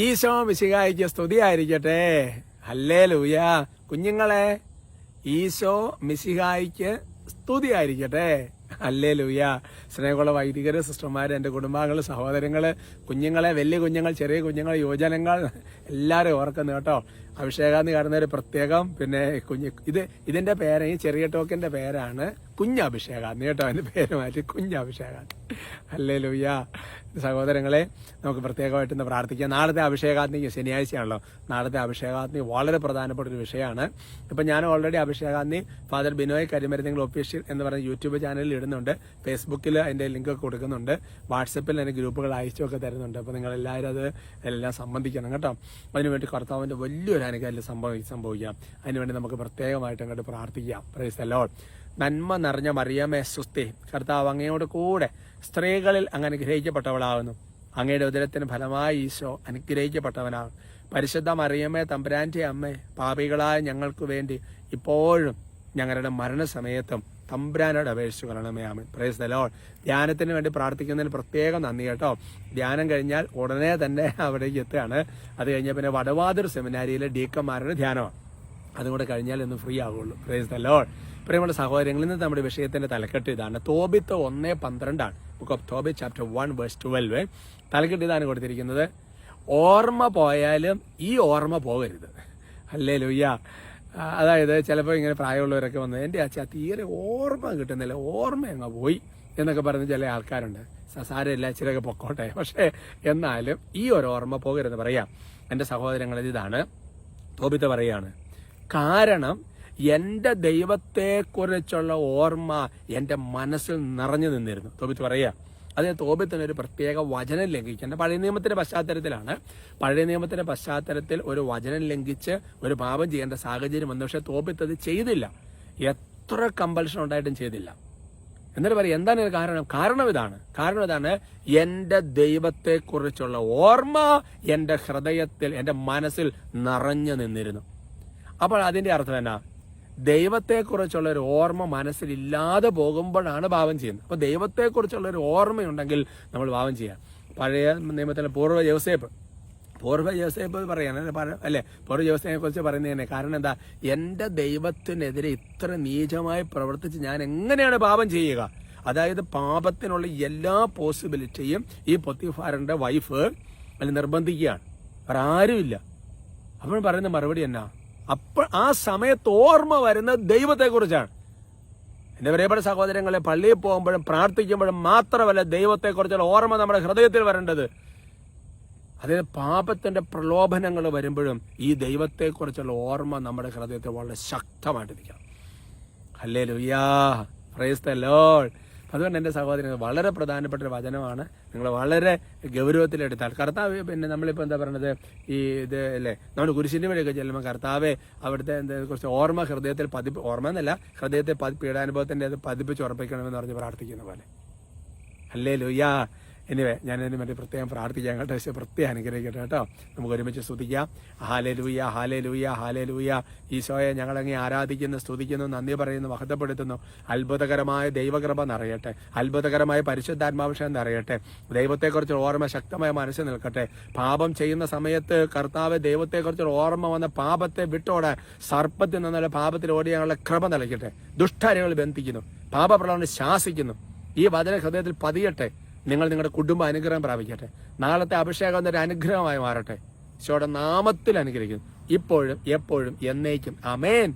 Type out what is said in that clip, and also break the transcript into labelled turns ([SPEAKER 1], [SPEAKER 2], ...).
[SPEAKER 1] ഈശോ മിശിഹായിക്ക് സ്തുതിയായിരിക്കട്ടെ. ഹല്ലേ ലൂയ കുഞ്ഞുങ്ങളെ ഈശോ മിശിഹായിക്ക് സ്തുതിയായിരിക്കട്ടെ. അല്ലേ ലൂയ സ്നേഹമുള്ള വൈദികർ സിസ്റ്റർമാർ എന്റെ കുടുംബാംഗങ്ങൾ സഹോദരങ്ങൾ കുഞ്ഞുങ്ങളെ വലിയ കുഞ്ഞുങ്ങൾ ചെറിയ കുഞ്ഞുങ്ങൾ യുവജനങ്ങൾ എല്ലാവരും ഓർക്കുന്നു കേട്ടോ. അഭിഷേകാന്ന് കാണുന്ന ഒരു പ്രത്യേകം പിന്നെ കുഞ്ഞ് ഇത് ഇതിന്റെ പേര് ഈ ചെറിയ ടോക്കിന്റെ പേരാണ് കുഞ്ഞഭിഷേകാന്ന് കേട്ടോ. അതിന്റെ പേര് മാറ്റി കുഞ്ഞഭിഷേക അല്ലേ ലൂയ്യ സഹോദരങ്ങളെ നമുക്ക് പ്രത്യേകമായിട്ട് ഇന്ന് പ്രാർത്ഥിക്കാം. നാളത്തെ അഭിഷേകാത്മിക ശനിയാഴ്ചയാണല്ലോ. നാളത്തെ അഭിഷേകാത്മി വളരെ പ്രധാനപ്പെട്ട ഒരു വിഷയമാണ്. ഇപ്പം ഞാൻ ഓൾറെഡി അഭിഷേകാത്മി ഫാദർ ബിനോയ് കരിമരുന്നുകൾ ഒഫീഷ്യൽ എന്ന് പറഞ്ഞ യൂട്യൂബ് ചാനലിൽ ഇടുന്നുണ്ട്. ഫേസ്ബുക്കിൽ അതിന്റെ ലിങ്ക് കൊടുക്കുന്നുണ്ട്. വാട്സപ്പിൽ അതിന്റെ ഗ്രൂപ്പുകൾ അയച്ചൊക്കെ തരുന്നുണ്ട്. അപ്പോൾ നിങ്ങളെല്ലാവരും അത് എല്ലാം സംബന്ധിക്കണം കേട്ടോ. അതിനുവേണ്ടി കർത്താവിന്റെ വലിയൊരു അനുഗ്രഹം സംഭവി സംഭവിക്കാം. അതിനുവേണ്ടി നമുക്ക് പ്രത്യേകമായിട്ട് അങ്ങോട്ട് പ്രാർത്ഥിക്കാം. പ്രൈസ് അല്ലോ നന്മ നിറഞ്ഞ മറിയമേ സുസ്തി കർത്താവ് അങ്ങയോട് കൂടെ സ്ത്രീകളിൽ അങ്ങ് അനുഗ്രഹിക്കപ്പെട്ടവളാകുന്നു അങ്ങയുടെ ഉദരത്തിന് ഫലമായി ഈശോ അനുഗ്രഹിക്കപ്പെട്ടവനാകും പരിശുദ്ധ മറിയമ്മേ തമ്പുരാന്റെ അമ്മേ പാപികളായ ഞങ്ങൾക്ക് വേണ്ടി ഇപ്പോഴും ഞങ്ങളുടെ മരണസമയത്തും തമ്പുരാനോട് അപേക്ഷിച്ചു കൊള്ളണമേ ആമൻ പ്രൈസ് ദ ലോർഡ് ധ്യാനത്തിന് വേണ്ടി പ്രാർത്ഥിക്കുന്നതിന് പ്രത്യേകം നന്ദി കേട്ടോ. ധ്യാനം കഴിഞ്ഞാൽ ഉടനെ തന്നെ അവിടേക്ക് എത്തുകയാണ്. അത് കഴിഞ്ഞാൽ പിന്നെ വടവാതിർ സെമിനാരിയിലെ ഡീക്കന്മാരുടെ ധ്യാനമാണ് അതുകൂടെ കഴിഞ്ഞാൽ ഒന്ന് ഫ്രീ ആവുള്ളൂ. പ്രൈസ് ദ ലോർഡ് പ്രിയമുള്ള സഹോദരങ്ങളിൽ നിന്ന് നമ്മുടെ വിഷയത്തിന്റെ തലക്കെട്ട് ഇതാണ്. തോബിത്ത് ഒന്ന് പന്ത്രണ്ടാണ്. Book of Tobit chapter one verse twelve തലക്കെട്ട് ഇതാണ് കൊടുത്തിരിക്കുന്നത്. ഓർമ്മ പോയാലും ഈ ഓർമ്മ പോകരുത്. അല്ലേ ലുയ്യ അതായത് ചിലപ്പോൾ ഇങ്ങനെ പ്രായമുള്ളവരൊക്കെ വന്ന് എന്റെ അച്ഛാ തീരെ ഓർമ്മ കിട്ടുന്നില്ല ഓർമ്മ അങ്ങ് പോയി എന്നൊക്കെ പറഞ്ഞ് ചില ആൾക്കാരുണ്ട്. സസാരമില്ല ഇച്ചിരിയൊക്കെ പൊക്കോട്ടെ. പക്ഷേ എന്നാലും ഈ ഒരു ഓർമ്മ പോകരുതെന്ന് പറയാം. എന്റെ സഹോദരങ്ങളിൽ ഇതാണ്. തോപിത്ത പറയാണ് കാരണം എന്റെ ദൈവത്തെക്കുറിച്ചുള്ള ഓർമ്മ എന്റെ മനസ്സിൽ നിറഞ്ഞു നിന്നിരുന്നു. തോപിത്ത് പറയാ അതിന് തോബിത്തിന് ഒരു പ്രത്യേക വചനം ലംഘിക്കേണ്ട പഴയ നിയമത്തിന്റെ പശ്ചാത്തലത്തിലാണ്. പഴയ നിയമത്തിന്റെ പശ്ചാത്തലത്തിൽ ഒരു വചനം ലംഘിച്ച് ഒരു പാപം ചെയ്യേണ്ട സാഹചര്യം വന്നു. പക്ഷെ തോബത്ത് അത് ചെയ്തില്ല. എത്ര കമ്പൽഷൻ ഉണ്ടായിട്ടും ചെയ്തില്ല. എന്നിട്ട് പറയും എന്താണ് കാരണം? കാരണം ഇതാണ്. കാരണം ഇതാണ് എന്റെ ദൈവത്തെക്കുറിച്ചുള്ള ഓർമ്മ എന്റെ ഹൃദയത്തിൽ എന്റെ മനസ്സിൽ നിറഞ്ഞു നിന്നിരുന്നു. അപ്പോൾ അതിന്റെ അർത്ഥം എന്നാ? ദൈവത്തെക്കുറിച്ചുള്ള ഒരു ഓർമ്മ മനസ്സിലില്ലാതെ പോകുമ്പോഴാണ് പാപം ചെയ്യുന്നത്. അപ്പോൾ ദൈവത്തെക്കുറിച്ചുള്ള ഒരു ഓർമ്മയുണ്ടെങ്കിൽ നമ്മൾ പാപം ചെയ്യാം. പഴയ നിയമത്തിലെ പൂർവ ജോസേപ്പ് പൂർവ ജോസേപ്പ് പറയാണ് അല്ലെ? പൂർവ ജോസേപ്പിനെ കുറിച്ച് പറയുന്നതന്നെ കാരണം എന്താ? എന്റെ ദൈവത്തിനെതിരെ ഇത്ര നീചമായി പ്രവർത്തിച്ച് ഞാൻ എങ്ങനെയാണ് പാപം ചെയ്യുക? അതായത് പാപത്തിനുള്ള എല്ലാ പോസിബിലിറ്റിയും ഈ പൊത്തിഫാറിന്റെ വൈഫ് അതിൽ നിർബന്ധിക്കുകയാണ്. വേറെ ആരുമില്ല. അപ്പോൾ പറയുന്ന മറുപടി എന്നാ? അപ്പോൾ ആ സമയത്ത് ഓർമ്മ വരുന്ന ദൈവത്തെക്കുറിച്ചാണ്. എന്റെ പ്രിയപ്പെട്ട സഹോദരങ്ങളെ പള്ളിയിൽ പോകുമ്പോഴും പ്രാർത്ഥിക്കുമ്പോഴും മാത്രമല്ല ദൈവത്തെക്കുറിച്ചുള്ള ഓർമ്മ നമ്മുടെ ഹൃദയത്തിൽ വരേണ്ടത്. അതായത് പാപത്തിന്റെ പ്രലോഭനങ്ങൾ വരുമ്പോഴും ഈ ദൈവത്തെക്കുറിച്ചുള്ള ഓർമ്മ നമ്മുടെ ഹൃദയത്തിൽ വളരെ ശക്തമായിട്ട് നിൽക്കണം അല്ലേ ലുയാ പ്രൈസ് ദ ലോർഡ് അതുകൊണ്ട് എന്റെ സഹോദരൻ വളരെ പ്രധാനപ്പെട്ട ഒരു വചനമാണ്. നിങ്ങൾ വളരെ ഗൗരവത്തിലെടുത്താൽ. കർത്താവ് പിന്നെ നമ്മളിപ്പോൾ എന്താ പറയുന്നത് ഈ ഇത് അല്ലേ? നമ്മൾ കുരിശിന്റെ വഴിയൊക്കെ ചെല്ലുമ്പോൾ കർത്താവെ അവിടുത്തെ എന്താ കുറച്ച് ഓർമ്മ ഹൃദയത്തിൽ പതിപ്പ് ഓർമ്മ എന്നല്ല ഹൃദയത്തെ പീഡാനുഭവത്തിന്റെ അത് പതിപ്പിച്ച് ഉറപ്പിക്കണമെന്ന് പറഞ്ഞ് പ്രാർത്ഥിക്കുന്ന പോലെ. അല്ലേ ലുയ്യാ എനിവേ ഞാനതിന് മറ്റേ പ്രത്യേകം പ്രാർത്ഥിക്കാം. കേട്ടോ പക്ഷേ പ്രത്യേകം അനുഗ്രഹിക്കട്ടെ കേട്ടോ. നമുക്ക് ഒരുമിച്ച് സ്തുതിക്കാം. ഹാലേ ലൂയ ഹാലേ ലൂയ ഹാലേ ലൂയ ഈശോയെ ഞങ്ങളങ്ങി ആരാധിക്കുന്നു സ്തുതിക്കുന്നു നന്ദി പറയുന്നു മഹത്വപ്പെടുത്തുന്നു. അത്ഭുതകരമായ ദൈവകൃപ നിറയട്ടെ. അത്ഭുതകരമായ പരിശുദ്ധാത്മാവിഷയം നിറയട്ടെ. ദൈവത്തെക്കുറിച്ച് ഓർമ്മ ശക്തമായ മനസ്സ് നിൽക്കട്ടെ. പാപം ചെയ്യുന്ന സമയത്ത് കർത്താവ് ദൈവത്തെക്കുറിച്ച് ഓർമ്മ വന്ന പാപത്തെ വിട്ടോടെ സർപ്പത്തിൽ നിന്നുള്ള പാപത്തിൽ ഓടിയാനുള്ള കൃപ നിലയ്ക്കട്ടെ ദുഷ്ടാരികൾ ബന്ധിക്കുന്നു. പാപപ്രളവനെ ശാസിക്കുന്നു. ഈ വചന ഹൃദയത്തിൽ പതിയട്ടെ. നിങ്ങൾ നിങ്ങളുടെ കുടുംബ അനുഗ്രഹം പ്രാപിക്കട്ടെ. നാളത്തെ അഭിഷേകം എന്നൊരു അനുഗ്രഹമായി മാറട്ടെ. ഈശോയുടെ നാമത്തിൽ അനുഗ്രഹിക്കുന്നു. ഇപ്പോഴും എപ്പോഴും എന്നേക്കും. അമേൻ